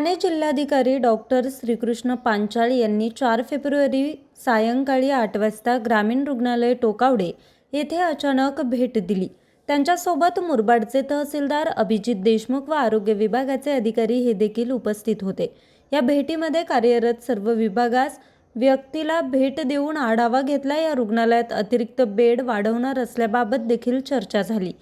ठाणे जिल्हाधिकारी डॉक्टर श्रीकृष्ण पांचाळ यांनी चार फेब्रुवारी सायंकाळी आठ वाजता ग्रामीण रुग्णालय टोकावडे येथे अचानक भेट दिली. त्यांच्यासोबत मुरबाडचे तहसीलदार अभिजित देशमुख व आरोग्य विभागाचे अधिकारी हे देखील उपस्थित होते. या भेटीमध्ये कार्यरत सर्व विभागास व्यक्तीला भेट देऊन आढावा घेतला. या रुग्णालयात अतिरिक्त बेड वाढवणार असल्याबाबत देखील चर्चा झाली.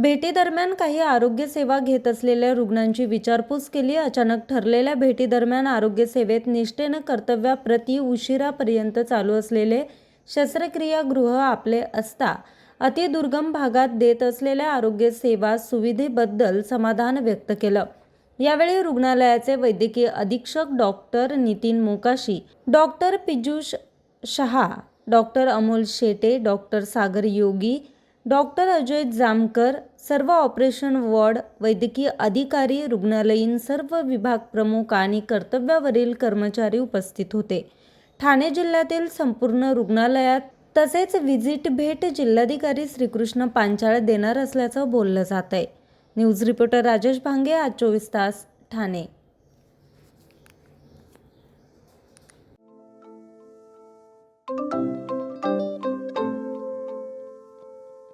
भेटीदरम्यान काही आरोग्य सेवा घेत असलेल्या रुग्णांची विचारपूस केली. अचानक ठरलेल्या भेटीदरम्यान आरोग्य सेवेत निष्ठेनं कर्तव्याप्रती उशिरापर्यंत चालू असलेले शस्त्रक्रियागृह आपले असता अतिदुर्गम भागात देत असलेल्या आरोग्य सेवा सुविधेबद्दल समाधान व्यक्त केलं. यावेळी रुग्णालयाचे वैद्यकीय अधीक्षक doctor Nitin Mokashi doctor Pijush Shah doctor Amol Shete doctor Sagar Yogi doctor Ajay Jamkar सर्व ऑपरेशन वॉर्ड वैद्यकीय अधिकारी रुग्णालयीन सर्व विभाग प्रमुख आणि कर्तव्यावरील कर्मचारी उपस्थित होते. ठाणे जिल्ह्यातील संपूर्ण रुग्णालयात तसेच व्हिजिट भेट जिल्हाधिकारी श्रीकृष्ण पांचाळ देणार असल्याचं बोललं जात आहे न्यूज रिपोर्टर राजेश भांगे आज चोवीस तास ठाणे.